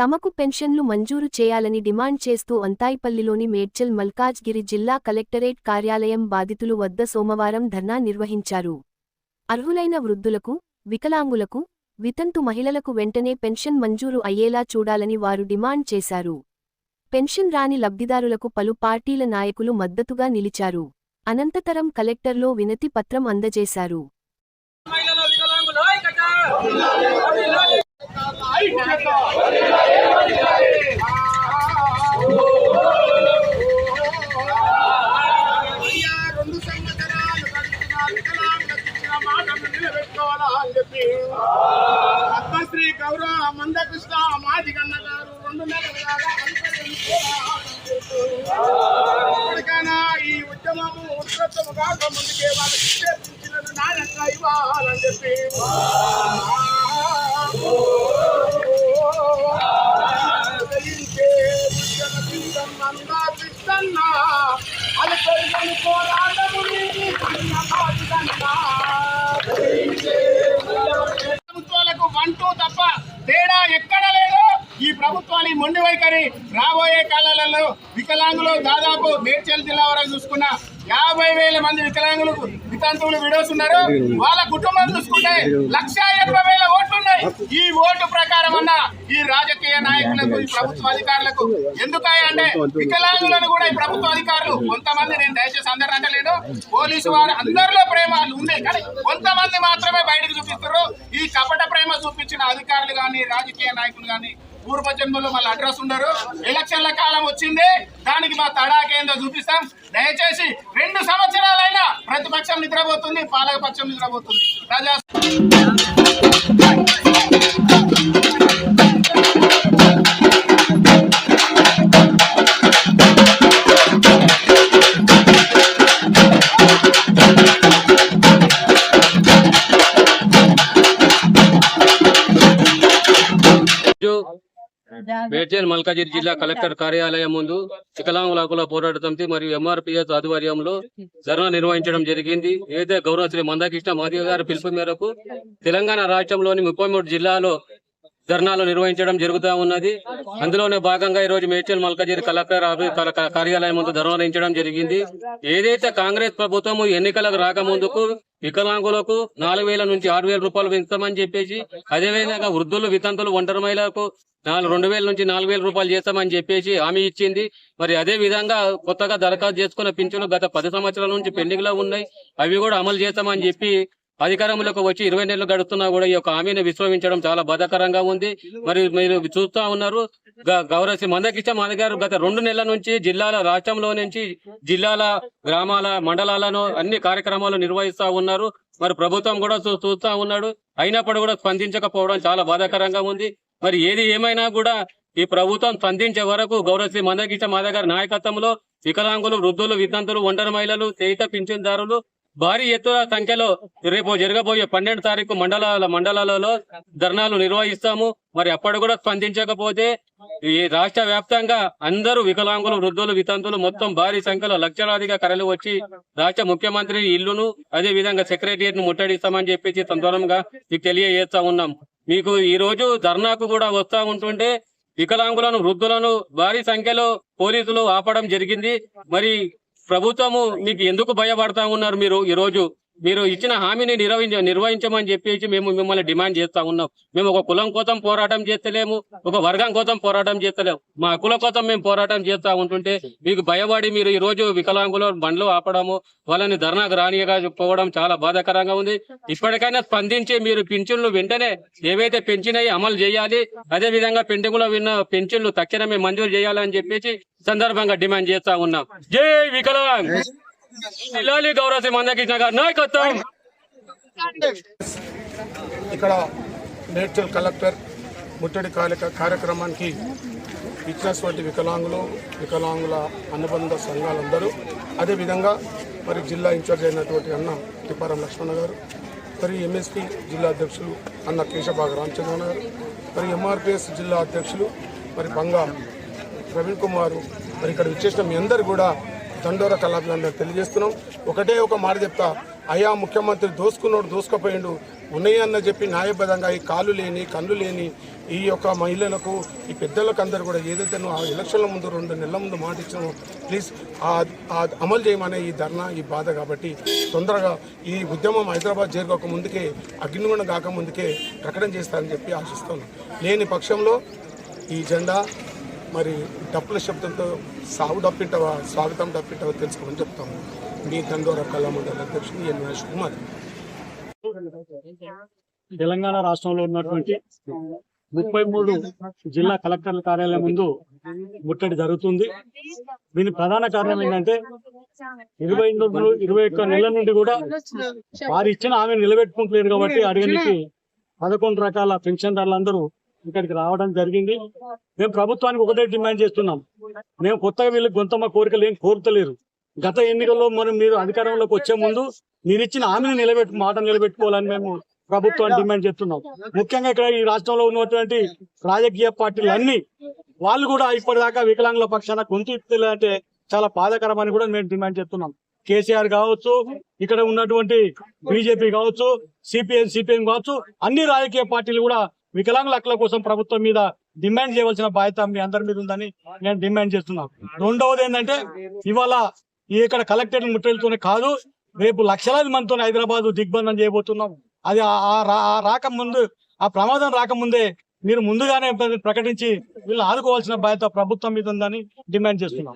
తమకు పెన్షన్లు మంజూరు చేయాలని డిమాండ్ చేస్తూ అంతాయిపల్లిలోని మేడ్చల్ మల్కాజ్గిరి జిల్లా కలెక్టరేట్ కార్యాలయం బాధితులు వద్ద సోమవారం ధర్నా నిర్వహించారు. అర్హులైన వృద్ధులకు వికలాంగులకు వితంతు మహిళలకు వెంటనే పెన్షన్ మంజూరు అయ్యేలా చూడాలని వారు డిమాండ్ చేశారు. పెన్షన్ రాని లబ్ధిదారులకు పలు పార్టీల నాయకులు మద్దతుగా నిలిచారు. అనంతతరం కలెక్టర్లో వినతి పత్రం అందజేశారు. గారు మంద కృష్ణ మందకృష్ణ మాదిగన్న గారు రెండు నెలలుగా ఇప్పటికైనా ఈ ఉద్యమము ఉత్సవము కాక ముందుకే వాళ్ళు ఇచ్చే న్యాయంగా ఇవ్వాలని చెప్పి. కృష్ణ అది ప్రభుత్వాలు రాబోయే కాలాలలో వికలాంగులు దాదాపు మేడ్చల్ జిల్లా వరకు చూసుకున్న యాభై వేల మంది వికలాంగులు వితంతువులు విడోస్ ఉన్నారు వాళ్ళ కుటుంబం చూసుకుంటే లక్ష ఎనభై వేల ఓట్లున్నాయి. ఈ ఓటు ప్రకారం అన్న ఈ రాజకీయ నాయకులకు ఈ ప్రభుత్వ అధికారులకు ఎందుకంటే వికలాంగులను కూడా ఈ ప్రభుత్వ అధికారులు కొంతమంది నేను దయచేసి అందరు అంటలేను. పోలీసు వారు అందరిలో ప్రేమ ఉన్నాయి కానీ కొంతమంది మాత్రమే బయటకు చూపిస్తారు ఈ కపట ప్రేమ చూపించిన అధికారులు కానీ రాజకీయ నాయకులు కానీ పూర్వ జన్మలో మళ్ళీ అడ్రస్ ఉండరు. ఎలక్షన్ల కాలం వచ్చింది. దానికి మా తడాకేందో చూపిస్తాం. దయచేసి రెండు సంవత్సరాలైనా ప్రతిపక్షం నిద్రపోతుంది పాలక పక్షం నిద్రపోతుంది. ప్రజా మేడ్చల్ మల్కాజిరి జిల్లా కలెక్టర్ కార్యాలయం ముందు వికలాంగుల హక్కుల పోరాట సమితి మరియు ఎంఆర్పిఎస్ ఆధ్వర్యంలో ధర్నా నిర్వహించడం జరిగింది. ఏదైతే గౌరవ శ్రీ మందాకృష్ణ మాదిగ గారి పిలుపు మేరకు తెలంగాణ రాష్ట్రంలోని ముప్పై మూడు జిల్లాలో ధర్నాలు నిర్వహించడం జరుగుతూ ఉన్నది. అందులోనే భాగంగా ఈ రోజు మేడ్చల్ మల్కాజిరి కలెక్టర్ కార్యాలయం ముందు ధర్నా నిర్వహించడం జరిగింది. ఏదైతే కాంగ్రెస్ ప్రభుత్వం ఎన్నికలకు రాకముందుకు వికలాంగులకు నాలుగు వేల నుంచి ఆరు వేల రూపాయలు పెంచుతామని చెప్పేసి అదేవిధంగా వృద్ధులు వితంతులు ఒంటరి మహిళలకు నాలుగు రెండు వేల నుంచి నాలుగు వేల రూపాయలు చేస్తామని చెప్పేసి హామీ ఇచ్చింది. మరి అదే విధంగా కొత్తగా దరఖాస్తు చేసుకున్న పింఛను గత పది సంవత్సరాల నుంచి పెండింగ్లో ఉన్నాయి. అవి కూడా అమలు చేస్తామని చెప్పి అధికారంలోకి వచ్చి ఇరవై నెలలు గడుస్తున్నా కూడా ఈ యొక్క హామీని విశ్రమించడం చాలా బాధాకరంగా ఉంది. మరి మీరు చూస్తా ఉన్నారు. గ- గౌరవ శ్రీ మందకిష్ట మాది గారు గత రెండు నెలల నుంచి జిల్లాల రాష్ట్రంలో నుంచి జిల్లాల గ్రామాల మండలాలను అన్ని కార్యక్రమాలు నిర్వహిస్తా ఉన్నారు. మరి ప్రభుత్వం కూడా చూస్తూ చూస్తా ఉన్నాడు. అయినప్పుడు కూడా స్పందించకపోవడం చాలా బాధాకరంగా ఉంది. మరి ఏది ఏమైనా కూడా ఈ ప్రభుత్వం స్పందించే వరకు గౌరవశ్రీ శ్రీ మందకిష్ట గారి నాయకత్వంలో వికలాంగులు వృద్ధులు వితంతులు ఒంటరి మహిళలు చేయిత పింఛన్దారులు భారీ ఎత్తుల సంఖ్యలో రేపు జరగబోయే పన్నెండు తారీఖు మండలాల మండలాలలో ధర్నాలు నిర్వహిస్తాము. మరి అప్పటి కూడా స్పందించకపోతే ఈ రాష్ట్ర వ్యాప్తంగా అందరూ వికలాంగులు వృద్ధులు వితంతులు మొత్తం భారీ సంఖ్యలో లక్షలాదిగా కరలు వచ్చి రాష్ట్ర ముఖ్యమంత్రి ఇల్లును అదే విధంగా సెక్రటరియట్ను ముట్టడిస్తామని చెప్పేసి సందర్భంగా మీకు తెలియజేస్తా ఉన్నాం. మీకు ఈ రోజు ధర్నాకు కూడా వస్తా ఉంటుంటే వికలాంగులను వృద్ధులను భారీ సంఖ్యలో పోలీసులు ఆపడం జరిగింది. మరి ప్రభుత్వము మీకు ఎందుకు భయపడతా ఉన్నారు మీరు ఈరోజు? మీరు ఇచ్చిన హామీని నిర్వహించ నిర్వహించమని చెప్పేసి మేము మిమ్మల్ని డిమాండ్ చేస్తా ఉన్నాం. మేము ఒక కులం కోసం పోరాటం చేస్తలేము ఒక వర్గం కోసం పోరాటం చేస్తలేము మా కుల కోసం మేము పోరాటం చేస్తా ఉంటుంటే మీకు భయపడి మీరు ఈ రోజు వికలాంగులు బండ్లు ఆపడము వాళ్ళని ధర్నాకు రానియగా పోవడం చాలా బాధాకరంగా ఉంది. ఇప్పటికైనా స్పందించి మీరు పింఛన్లు వెంటనే ఏవైతే పెంచినాయి అమలు చేయాలి అదే విధంగా పెండింగ్లో విన్న పెన్షన్లు తక్షణమే మంజూరు చేయాలని చెప్పేసి సందర్భంగా డిమాండ్ చేస్తా ఉన్నాం. జై వికలాంగ్! జిల్లాలి గౌరవ శ్రీ మందకృష్ణ నాయకత్వం ఇక్కడ మేడ్చల్ కలెక్టర్ ముట్టడి కార్యక్రమానికి ఇచ్చినటువంటి వికలాంగులు వికలాంగుల అనుబంధ సంఘాలందరూ అదేవిధంగా మరి జిల్లా ఇన్ఛార్జ్ అయినటువంటి అన్న తిప్పారం లక్ష్మణ గారు మరి ఎంఎస్పీ జిల్లా అధ్యక్షులు అన్న కేశబాగ రామచంద్రన్ గారు మరి ఎంఆర్పిఎస్ జిల్లా అధ్యక్షులు మరి బంగా ప్రవీణ్ కుమార్ మరి ఇక్కడ విచ్చేసిన మీ అందరు కూడా దండోర కళాభివందనలు తెలియజేస్తున్నాం. ఒకటే ఒక మాట చెప్తా. అయా ముఖ్యమంత్రి దోసుకున్నోడు దోసుకపోయిండు. ఉన్నాయన్న చెప్పి న్యాయబద్ధంగా ఈ కాళ్ళు లేని కళ్ళు లేని ఈ యొక్క మహిళలకు ఈ పెద్దలకు అందరూ కూడా ఏదైతే నువ్వు ఆ ఎలక్షన్ల ముందు రెండు నెలల ముందు మాట ఇచ్చినావో ప్లీజ్ ఆ- అమలు చేయమనే ఈ ధర్నా ఈ బాధ కాబట్టి తొందరగా ఈ ఉద్యమం హైదరాబాద్ చేరుకోక ముందుకే అగ్నిగుణం కాక ముందుకే ప్రకటన చేస్తారని చెప్పి ఆశిస్తున్నాను లేని పక్షంలో ఈ జెండా మరి డప్పుల శబ్దంతో సాగు డప్పింటవా స్వాగతం డప్పింటవా తెలుసుకోమని చెప్తాము. మీ దండోర కళామండలి అధ్యక్షుడు ఎన్ మహేష్ కుమార్. తెలంగాణ రాష్ట్రంలో ఉన్నటువంటి ముప్పై మూడు జిల్లా కలెక్టర్ల కార్యాలయం ముందు ముట్టడి జరుగుతుంది. దీని ప్రధాన కారణం ఏంటంటే ఇరవై ఇరవై ఒక్క నెలల నుండి కూడా వారు ఇచ్చిన ఆమె నిలబెట్టుకుంటలేరు కాబట్టి అడిగనికి పదకొండు రకాల పెన్షన్దారులందరూ ఇక్కడికి రావడం జరిగింది. మేము ప్రభుత్వానికి ఒకటే డిమాండ్ చేస్తున్నాం. మేము కొత్తగా వీళ్ళకి గొంతమ్మ కోరికలు ఏం కోరుతలేరు. గత ఎన్నికల్లో మనం మీరు అధికారంలోకి వచ్చే ముందు మీరు ఇచ్చిన హామీని నిలబెట్టు మాట నిలబెట్టుకోవాలని మేము ప్రభుత్వాన్ని డిమాండ్ చేస్తున్నాం. ముఖ్యంగా ఇక్కడ ఈ రాష్ట్రంలో ఉన్నటువంటి రాజకీయ పార్టీలు అన్ని వాళ్ళు కూడా ఇప్పటిదాకా వికలాంగుల పక్షాన గొంతు అంటే చాలా బాధాకరమని కూడా మేము డిమాండ్ చేస్తున్నాం. కేసీఆర్ కావచ్చు ఇక్కడ ఉన్నటువంటి బీజేపీ కావచ్చు సిపిఎం సిపిఎం కావచ్చు అన్ని రాజకీయ పార్టీలు కూడా వికలాంగుల హక్కుల కోసం ప్రభుత్వం మీద డిమాండ్ చేయవలసిన బాధ్యత మీ అందరి మీద ఉందని నేను డిమాండ్ చేస్తున్నాం. రెండవది ఏంటంటే ఇవాళ ఇక్కడ కలెక్టరేట్ ముట్టడితోనే కాదు రేపు లక్షలాది మందితో హైదరాబాద్ దిగ్బంధం చేయబోతున్నాం. అది ఆ- రా- ఆ రాకముందు ఆ ప్రమాదం రాకముందే మీరు ముందుగానే ప్రకటించి వీళ్ళు ఆదుకోవాల్సిన బాధ్యత ప్రభుత్వం మీద ఉందని డిమాండ్ చేస్తున్నాం.